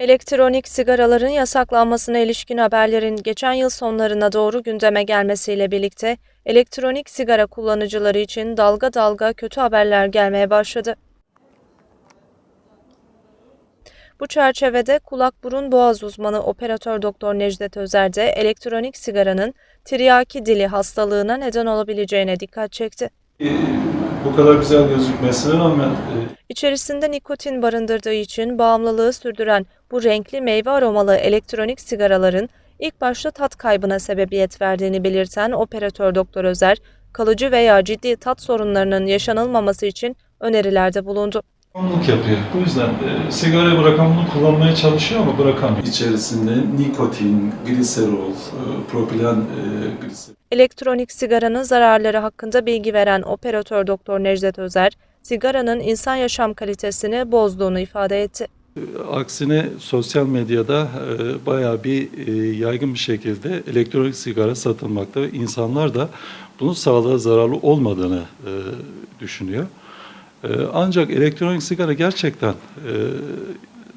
Elektronik sigaraların yasaklanmasına ilişkin haberlerin geçen yıl sonlarına doğru gündeme gelmesiyle birlikte elektronik sigara kullanıcıları için dalga dalga kötü haberler gelmeye başladı. Bu çerçevede kulak burun boğaz uzmanı operatör doktor Necdet Özer de elektronik sigaranın tiryaki dili hastalığına neden olabileceğine dikkat çekti. Bu kadar güzel gözükmesine rağmen e, İçerisinde nikotin barındırdığı için bağımlılığı sürdüren bu renkli meyve aromalı elektronik sigaraların ilk başta tat kaybına sebebiyet verdiğini belirten operatör doktor Özer, kalıcı veya ciddi tat sorunlarının yaşanılmaması için önerilerde bulundu. Bağımlılık yapıyor. Bu yüzden e, sigarayı bırakan bunu kullanmaya çalışıyor ama bırakamıyor. İçerisinde nikotin, gliserol, e, propilen e, gliserol. Elektronik sigaranın zararları hakkında bilgi veren operatör doktor Necdet Özer, sigaranın insan yaşam kalitesini bozduğunu ifade etti. Aksine sosyal medyada e, bayağı bir e, yaygın bir şekilde elektronik sigara satılmakta ve insanlar da bunun sağlığa zararlı olmadığını e, düşünüyor. E, ancak elektronik sigara gerçekten e,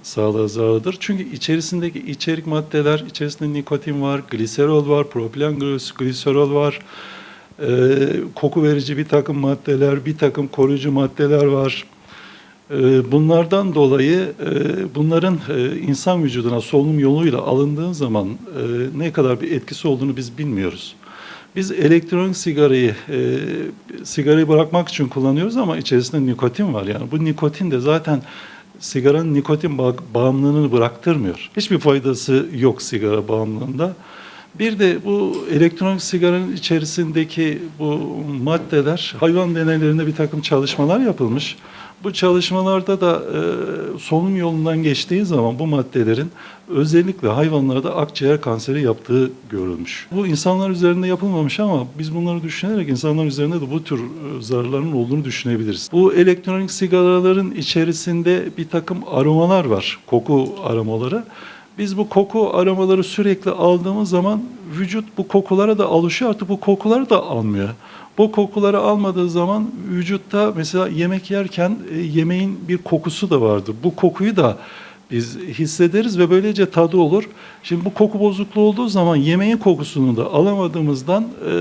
sağlığa zararlıdır. Çünkü içerisindeki içerik maddeler, içerisinde nikotin var, gliserol var, propilen gliserol var, e, koku verici bir takım maddeler, bir takım koruyucu maddeler var. Ee, Bunlardan dolayı e, bunların e, insan vücuduna solunum yoluyla alındığı zaman e, ne kadar bir etkisi olduğunu biz bilmiyoruz. Biz elektronik sigarayı e, sigarayı bırakmak için kullanıyoruz ama içerisinde nikotin var. Yani bu nikotin de zaten sigaranın nikotin ba- bağımlılığını bıraktırmıyor. Hiçbir faydası yok sigara bağımlılığında. Bir de bu elektronik sigaranın içerisindeki bu maddeler hayvan deneylerinde bir takım çalışmalar yapılmış. Bu çalışmalarda da e, solunum yolundan geçtiği zaman bu maddelerin özellikle hayvanlarda akciğer kanseri yaptığı görülmüş. Bu insanlar üzerinde yapılmamış ama biz bunları düşünerek insanlar üzerinde de bu tür e, zararların olduğunu düşünebiliriz. Bu elektronik sigaraların içerisinde bir takım aromalar var, koku aromaları. Biz bu koku aromaları sürekli aldığımız zaman vücut bu kokulara da alışıyor artık bu kokuları da almıyor. Bu kokuları almadığı zaman vücutta mesela yemek yerken e, yemeğin bir kokusu da vardır. Bu kokuyu da biz hissederiz ve böylece tadı olur. Şimdi bu koku bozukluğu olduğu zaman yemeğin kokusunu da alamadığımızdan e,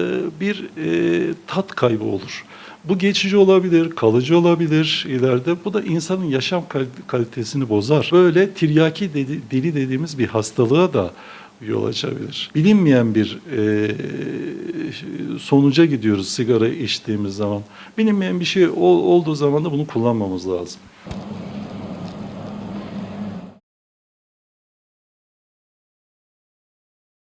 bir e, tat kaybı olur. Bu geçici olabilir, kalıcı olabilir ileride. Bu da insanın yaşam kal- kalitesini bozar. Böyle tiryaki deli dediğimiz bir hastalığa da yol açabilir. Bilinmeyen bir e, sonuca gidiyoruz sigara içtiğimiz zaman. Bilinmeyen bir şey ol- olduğu zaman da bunu kullanmamız lazım.